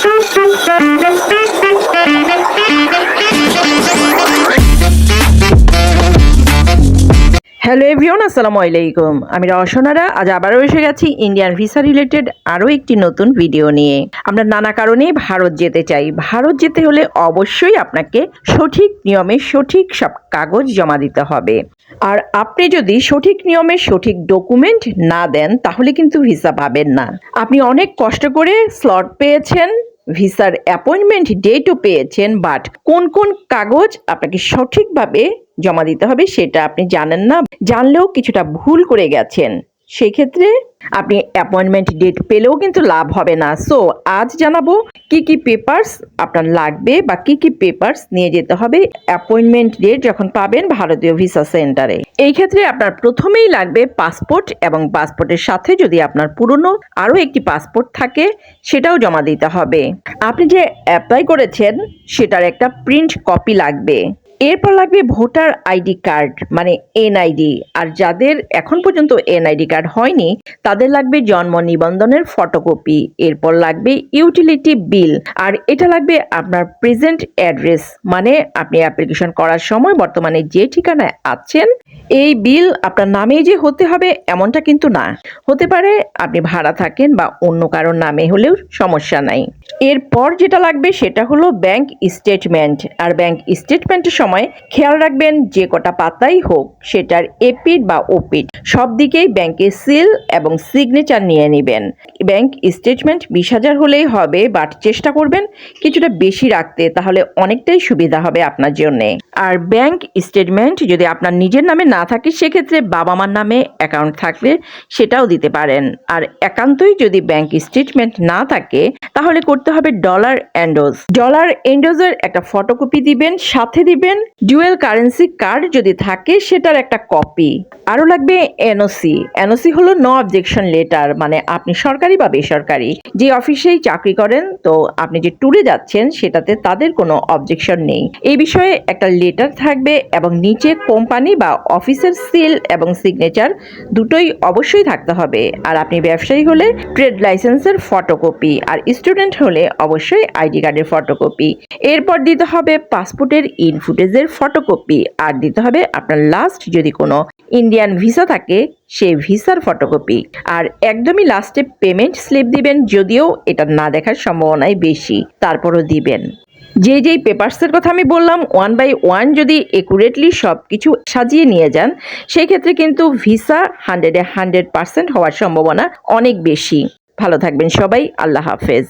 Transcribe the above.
Thank you. Hello everyone আসসালামু আলাইকুম। আমি রসনারা আজ আবারও এসে গেছি ইন্ডিয়ান ভিসা রিলেটেড আরও একটি নতুন ভিডিও নিয়ে। আমরা নানা কারণে ভারত যেতে চাই। ভারত যেতে হলে অবশ্যই আপনাকে সঠিক নিয়মে সঠিক সব কাগজ জমা দিতে হবে। আর আপনি যদি সঠিক নিয়মে সঠিক ডকুমেন্ট না দেন, তাহলে কিন্তু ভিসা পাবেন না। আপনি অনেক কষ্ট করে স্লট পেয়েছেন, ভিসার অ্যাপয়েন্টমেন্ট ডেটও পেয়েছেন, বাট কোন কোন কাগজ আপনাকে সঠিকভাবে জমা দিতে হবে, সেটা আপনি জানেন না। জানলেও কিছুটা ভুল করে গেছেন। সেই ক্ষেত্রে আপনি অ্যাপয়েন্টমেন্ট ডেট পেলেও কিন্তু লাভ হবে না। সো আজ জানাব কি কি পেপার্স আপনার লাগবে বা কি কি পেপার্স নিয়ে যেতে হবে অ্যাপয়েন্টমেন্ট ডেট যখন পাবেন ভারতীয় ভিসা সেন্টারে এই ক্ষেত্রে আপনার প্রথমেই লাগবে পাসপোর্ট এবং পাসপোর্টের সাথে যদি আপনার পুরনো আরও একটি পাসপোর্ট থাকে, সেটাও জমা দিতে হবে। আপনি যে অ্যাপ্লাই করেছেন, সেটার একটা প্রিন্ট কপি লাগবে। এরপর লাগবে ভোটার আইডি কার্ড মানে এনআইডি। আর যাদের এখন পর্যন্ত এনআইডি কার্ড হয়নি, তাদের লাগবে জন্ম নিবন্ধনের ফটোকপি। এরপর লাগবে ইউটিলিটি বিল। আর এটা লাগবে আপনার প্রেজেন্ট অ্যাড্রেস মানে আপনি অ্যাপ্লিকেশন করার সময় বর্তমানে যে ঠিকানায় আছেন, এই বিল আপনার নামেই যে হতে হবে এমনটা কিন্তু না। হতে পারে আপনি ভাড়া থাকেন বা অন্য কারোর নামে হলেও সমস্যা নাই। এরপর যেটা লাগবে সেটা হলো ব্যাংক স্টেটমেন্ট। আর ব্যাংক স্টেটমেন্টের সময় খেয়াল রাখবেন যে কটা পাতাই হোক, সেটার এপিড বা ওপিড সব দিকেই ব্যাংকের সিল এবং সিগনেচার নিয়ে নেবেন। ব্যাংক স্টেটমেন্ট বিশ হাজার হলেই হবে বাট চেষ্টা করবেন কিছুটা বেশি রাখতে, তাহলে অনেকটাই সুবিধা হবে আপনার জন্য। আর ব্যাংক স্টেটমেন্ট যদি আপনার নিজের নামে না থাকে, সেক্ষেত্রে বাবা মার নামে অ্যাকাউন্ট থাকলে সেটাও দিতে পারেন। আর একান্তই যদি ব্যাংক স্টেটমেন্ট না থাকে, তাহলে করতে হবে ডলার এন্ডোজ। ডলার এন্ডোজের একটা ফটোকপি দিবেন, সাথে দিবেন ডুয়েল কারেন্সি কার্ড যদি থাকে, সেটার একটা কপি। আরও লাগবে এনওসি। এনওসি হলো নো অবজেকশন লেটার মানে আপনি সরকারি বা বেসরকারি, যে অফিসেই চাকরি করেন, তো আপনি যে ট্যুরে যাচ্ছেন, সেটাতে তাদের কোনো অবজেকশন নেই। এই বিষয়ে একটা লেটার থাকবে এবং নিচে কোম্পানি বা অফিসের সিল এবং সিগনেচার দুটোই অবশ্যই থাকতে হবে। আর আপনি ব্যবসায়ী হলে ট্রেড লাইসেন্সের ফটোকপি আর স্টুডেন্ট হলে অবশ্যই আইডি কার্ডের ফটোকপি এরপর দিতে হবে পাসপোর্টের ইন ফুটেজের ফটোকপি আর দিতে হবে আপনার লাস্ট যদি কোনো ইন্ডিয়ান ভিসা থাকে সেই ভিসার ফটোকপি আর একদমই লাস্টে পেমেন্ট স্লিপ দিবেন যদিও এটা না দেখার সম্ভাবনাই বেশি। তারপরও দিবেন। যে যেই পেপারসের কথা আমি বললাম ওয়ান বাই ওয়ান যদি একুরেটলি সব কিছু সাজিয়ে নিয়ে যান সেই ক্ষেত্রে কিন্তু ভিসা হান্ড্রেডে হান্ড্রেড পার্সেন্ট হওয়ার সম্ভাবনা অনেক বেশি। ভালো থাকবেন সবাই, আল্লাহ হাফেজ।